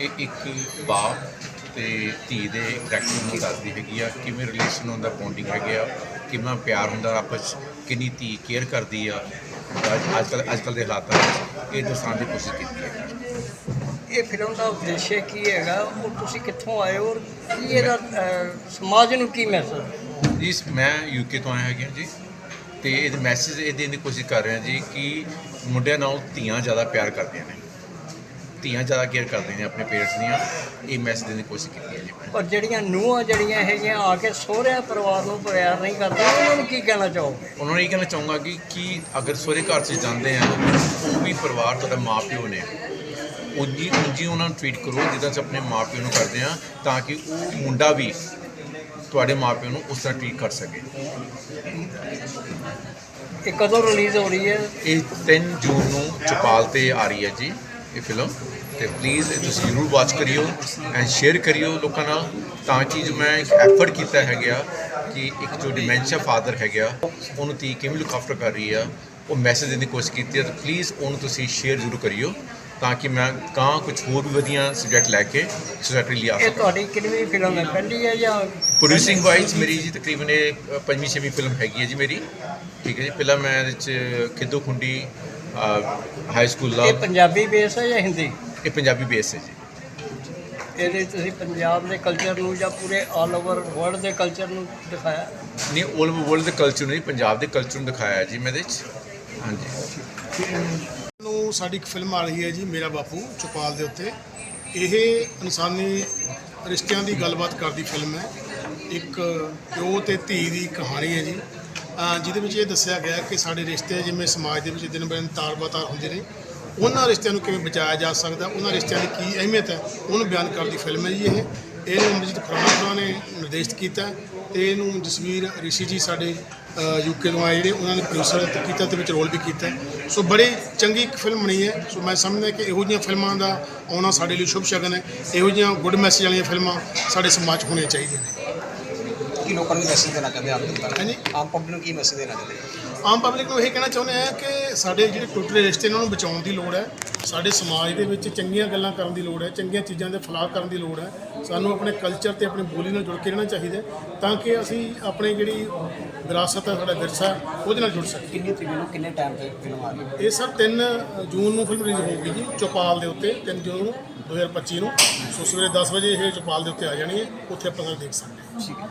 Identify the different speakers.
Speaker 1: ਇਹ ਇੱਕ ਬਾਪ ਤੇ ਧੀ ਦੇ ਕਰੈਕਟਰ ਨੂੰ ਦੱਸਦੀ ਹੈਗੀ ਆ ਕਿਵੇਂ ਰਿਲੇਸ਼ਨ ਹੁੰਦਾ ਬੌਂਡਿੰਗ ਹੈਗੇ ਆ ਕਿੰਨਾ ਪਿਆਰ ਹੁੰਦਾ ਆਪਸ ਕਿੰਨੀ ਧੀ ਕੇਅਰ ਕਰਦੀ ਆ। ਅੱਜ ਕੱਲ ਅੱਜ ਕੱਲ ਦੇ ਹਾਲਾਤਾਂ ਵਿੱਚ ਇਹ ਦਰਸਾਉਣ ਦੀ ਕੋਸ਼ਿਸ਼ ਕੀਤੀ ਹੈ।
Speaker 2: ਇਹ ਫਿਲਮ ਦਾ ਉਦੇਸ਼ ਕੀ ਹੈਗਾ ਉਹ ਤੁਸੀਂ ਕਿੱਥੋਂ ਆਏ ਹੋ ਔਰ ਕੀ ਇਹਦਾ ਅਹ, ਸਮਾਜ ਨੂੰ ਕੀ ਮੈਸੇਜ
Speaker 1: ਜੀ ਮੈਂ ਯੂਕੇ ਤੋਂ ਆਇਆ ਹੈਗਾ ਜੀ ਤੇ ਇਹਦੇ ਮੈਸੇਜ ਇਹ ਦੇਣ ਦੀ ਕੋਸ਼ਿਸ਼ ਕਰ ਰਿਹਾ ਜੀ ਕਿ ਮੁੰਡਿਆਂ ਨਾਲੋਂ ਧੀਆਂ ਜ਼ਿਆਦਾ ਪਿਆਰ ਕਰਦੀਆਂ ਨੇ। ਧੀਆਂ ਜ਼ਿਆਦਾ ਕੇਅਰ ਕਰਦੀਆਂ ਨੇ ਆਪਣੇ ਪੇਰੈਂਟਸ ਦੀਆਂ ਇਹ ਮੈਸੇਜ ਦੇਣ ਦੀ ਕੋਸ਼ਿਸ਼ ਕੀਤੀ ਹੈ ਜੀ
Speaker 2: ਪਰ ਜਿਹੜੀਆਂ ਨੂੰਹਾਂ ਜਿਹੜੀਆਂ ਹੈਗੀਆਂ ਆ ਕੇ ਸਹੁਰਿਆਂ ਪਰਿਵਾਰ ਨੂੰ ਪਿਆਰ ਨਹੀਂ ਕਰਦੀਆਂ ਉਹਨਾਂ ਨੂੰ ਕੀ ਕਹਿਣਾ ਚਾਹੋਗੇ?
Speaker 1: ਉਹਨਾਂ ਨੂੰ ਇਹ ਕਹਿਣਾ ਚਾਹੂੰਗਾ ਕਿ ਕਿ ਅਗਰ ਸਹੁਰੇ ਘਰ 'ਚ ਜਾਂਦੇ ਆ ਉਹ ਵੀ ਪਰਿਵਾਰ ਤੁਹਾਡਾ ਮਾਪਿਓ ਨੇ। ਉਂਜੀ ਉਂਜੀ ਉਹਨਾਂ ਨੂੰ ਟ੍ਰੀਟ ਕਰੋ ਜਿੱਦਾਂ ਤੁਸੀਂ ਆਪਣੇ ਮਾਪਿਓ ਨੂੰ ਕਰਦੇ ਆ ਤਾਂ ਕਿ ਉਹ ਮੁੰਡਾ ਵੀ ਤੁਹਾਡੇ ਮਾਪਿਓ ਨੂੰ ਉਸ ਤਰ੍ਹਾਂ ਟ੍ਰੀਟ ਕਰ ਸਕੇ।
Speaker 2: ਇਹ ਕਦੋਂ ਰਿਲੀਜ਼ ਹੋ ਰਹੀ ਹੈ?
Speaker 1: ਇਹ 3 ਜੂਨ ਨੂੰ ਚਪਾਲ ਤੇ ਆ ਰਹੀ ਹੈ ਜੀ। ਇਹ ਫਿਲਮ ਤੇ ਪਲੀਜ਼ ਤੁਸੀਂ ਜ਼ਰੂਰ ਵਾਚ ਕਰਿਓ ਐਂਡ ਸ਼ੇਅਰ ਕਰਿਓ ਲੋਕਾਂ ਨਾਲ ਤਾਂ ਕਿ ਜੋ ਮੈਂ ਇੱਕ ਐਫਰਟ ਕੀਤਾ ਹੈਗਾ ਕਿ ਇੱਕ ਜੋ ਡਿਮੈਂਸ਼ੀਆ ਫਾਦਰ ਹੈਗਾ ਉਹਨੂੰ ਧੀ ਕਿਵੇਂ ਲੁੱਕ ਆਫਟਰ ਕਰ ਰਹੀ ਆ ਉਹ ਮੈਸੇਜ ਦੇਣ ਦੀ ਕੋਸ਼ਿਸ਼ ਕੀਤੀ ਹੈ ਤਾਂ ਪਲੀਜ਼ ਉਹਨੂੰ ਤੁਸੀਂ ਸ਼ੇਅਰ ਜ਼ਰੂਰ ਕਰਿਓ ਤਾਂ ਕਿ ਮੈਂ ਕਾਂ ਕੁਝ ਹੋਰ ਵੀ ਵਧੀਆ ਸਬਜੈਕਟ ਲੈ ਕੇ ਸੋਸਾਇਟੀ ਲਈ ਆ
Speaker 2: ਇਹ
Speaker 1: ਸਕਾਂ।
Speaker 2: ਤੁਹਾਡੀ ਕਿੰਨੀ ਫਿਲਮ ਹੈ? ਪਹਿਲੀ ਹੈ ਜਾਂ
Speaker 1: ਪ੍ਰੋਡਿਊਸਿੰਗ ਵਾਈਜ਼ ਮੇਰੀ ਜੀ ਤਕਰੀਬਨ ਇਹ ਪੰਜਵੀਂ ਛੇਵੀਂ ਫਿਲਮ ਹੈਗੀ ਹੈ ਜੀ ਮੇਰੀ। ਠੀਕ ਹੈ ਜੀ ਪਹਿਲਾਂ ਮੈਂ ਇਹਦੇ ਚ ਖਿੱਦੋ ਖੁੰਡੀ ਹਾਈ ਸਕੂਲ
Speaker 2: ਇਹ
Speaker 1: ਲਵ
Speaker 2: ਪੰਜਾਬੀ ਬੇਸ ਹੈ ਜਾਂ ਹਿੰਦੀ?
Speaker 1: ਇਹ ਪੰਜਾਬੀ ਬੇਸ ਹੈ ਜੀ।
Speaker 2: ਇਹਦੇ 'ਚ ਤੁਸੀਂ ਪੰਜਾਬ ਦੇ ਕਲਚਰ ਨੂੰ ਜਾਂ ਪੂਰੇ ਆਲ ਓਵਰ ਵਰਲਡ ਦੇ ਕਲਚਰ ਨੂੰ ਦਿਖਾਇਆ?
Speaker 1: ਨਹੀਂ 올 ਓਵਰ ਵਰਲਡ ਦੇ ਕਲਚਰ ਨੂੰ ਨਹੀਂ ਪੰਜਾਬ ਦੇ ਕਲਚਰ ਨੂੰ ਦਿਖਾਇਆ ਹੈ ਜੀ ਮੈਂ ਇਹਦੇ ਚ। ਹਾਂਜੀ।
Speaker 3: ਨੂੰ ਸਾਡੀ ਇੱਕ ਫਿਲਮ ਆ ਰਹੀ ਹੈ ਜੀ ਮੇਰਾ ਬਾਪੂ ਚੌਪਾਲ ਦੇ ਉੱਤੇ। ਇਹ ਇਨਸਾਨੀ ਰਿਸ਼ਤਿਆਂ ਦੀ ਗੱਲਬਾਤ ਕਰਦੀ ਫਿਲਮ ਹੈ। ਇੱਕ ਪਿਓ ਤੇ ਧੀ ਦੀ ਕਹਾਣੀ ਹੈ ਜੀ। ਜਿਹਦੇ ਵਿੱਚ ਇਹ ਦੱਸਿਆ ਗਿਆ ਕਿ ਸਾਡੇ ਰਿਸ਼ਤੇ ਜਿਵੇਂ ਸਮਾਜ ਦੇ ਵਿੱਚ ਦਿਨ ਬਦਨ ਤਾਰ-ਬਤਾਰ ਹੁੰਦੇ ਨੇ, ਉਹਨਾਂ ਰਿਸ਼ਤਿਆਂ ਨੂੰ ਕਿਵੇਂ ਬਚਾਇਆ ਜਾ ਸਕਦਾ, ਉਹਨਾਂ ਰਿਸ਼ਤਿਆਂ ਦੀ ਕੀ ਅਹਿਮੀਅਤ ਹੈ, ਉਹਨੂੰ ਬਿਆਨ ਕਰਦੀ ਫਿਲਮ ਹੈ ਜੀ ਇਹ। ਇਹਨੂੰ ਅਮਰਜੀਤ ਖੁਰਾਨਾ ਨੇ ਨਿਰਦੇਸ਼ਿਤ ਕੀਤਾ ਹੈ ਤੇ ਇਹਨੂੰ ਜਸਵੀਰ ਰਿਸ਼ੀ ਜੀ ਸਾਡੇ ਯੂਕੇ ਤੋਂ ਆਏ ਜਿਹੜੇ ਉਹਨਾਂ ਨੇ ਪ੍ਰੋਡਿਊਸਰ ਕੀਤਾ ਤੇ ਵਿੱਚ ਰੋਲ ਵੀ ਕੀਤਾ ਸੋ ਬੜੀ ਚੰਗੀ ਇੱਕ ਫਿਲਮ ਬਣੀ ਹੈ। ਸੋ ਮੈਂ ਸਮਝਦਾ ਕਿ ਇਹੋ ਜਿਹੀਆਂ ਫਿਲਮਾਂ ਦਾ ਆਉਣਾ ਸਾਡੇ ਲਈ ਸ਼ੁਭ ਸ਼ਗਨ ਹੈ। ਇਹੋ ਜਿਹੀਆਂ ਗੁੱਡ ਮੈਸੇਜ ਵਾਲੀਆਂ ਫਿਲਮਾਂ ਸਾਡੇ ਸਮਾਜ 'ਚ ਹੋਣੀਆਂ ਚਾਹੀਦੀਆਂ ਨੇ।
Speaker 4: ਕੀ ਲੋਕਾਂ ਨੂੰ ਮੈਸੇਜ ਦੇਣਾ ਚਾਹੁੰਦੇ ਆਪ ਜਨਤਾ ਨੂੰ?
Speaker 3: ਹਾਂਜੀ।
Speaker 4: ਆਮ ਪਬਲਿਕ ਨੂੰ ਕੀ ਮੈਸੇਜ ਦੇਣਾ ਚਾਹੁੰਦੇ
Speaker 3: ਆਮ ਪਬਲਿਕ ਨੂੰ ਇਹ ਕਹਿਣਾ ਚਾਹੁੰਦੇ ਆ ਕਿ ਸਾਡੇ ਜਿਹੜੇ ਟੁੱਟਦੇ ਰਿਸ਼ਤੇ ਇਹਨਾਂ ਨੂੰ ਬਚਾਉਣ ਦੀ ਲੋੜ ਹੈ। ਸਾਡੇ ਸਮਾਜ ਦੇ ਵਿੱਚ ਚੰਗੀਆਂ ਗੱਲਾਂ ਕਰਨ ਦੀ ਲੋੜ ਹੈ ਚੰਗੀਆਂ ਚੀਜ਼ਾਂ ਦੇ ਫਲਾਹ ਕਰਨ ਦੀ ਲੋੜ ਹੈ। ਸਾਨੂੰ ਆਪਣੇ ਕਲਚਰ ਤੇ ਆਪਣੀ ਬੋਲੀ ਨਾਲ ਜੁੜ ਕੇ ਰਹਿਣਾ ਚਾਹੀਦਾ ਹੈ, ਤਾਂ ਕਿ ਅਸੀਂ ਆਪਣੀ ਜਿਹੜੀ ਵਿਰਾਸਤ ਹੈ ਸਾਡਾ ਵਿਰਸਾ ਹੈ, ਉਹਦੇ ਨਾਲ ਜੁੜ ਸਕੀਏ।
Speaker 4: ਕਿੰਨੀ ਤਰੀਕ ਨੂੰ ਕਿੰਨੇ ਟਾਈਮ ਤੇ ਫਿਲਮ ਆ ਰਹੀ ਹੈ?
Speaker 3: ਇਹ ਸਰ 3 ਜੂਨ ਨੂੰ ਫਿਲਮ ਰਿਲੀਜ਼ ਹੋਊਗੀ ਜੀ ਚੌਪਾਲ ਦੇ ਉੱਤੇ 3 ਜੂਨ ਨੂੰ 2025 ਨੂੰ। ਸੋ ਸਵੇਰੇ 10 ਵਜੇ ਇਹ ਚੌਪਾਲ ਦੇ ਉੱਤੇ ਆ ਜਾਣੀ ਹੈ ਉੱਥੇ ਆਪਾਂ ਨਾਲ ਦੇਖ ਸਕਦੇ ਹਾਂ।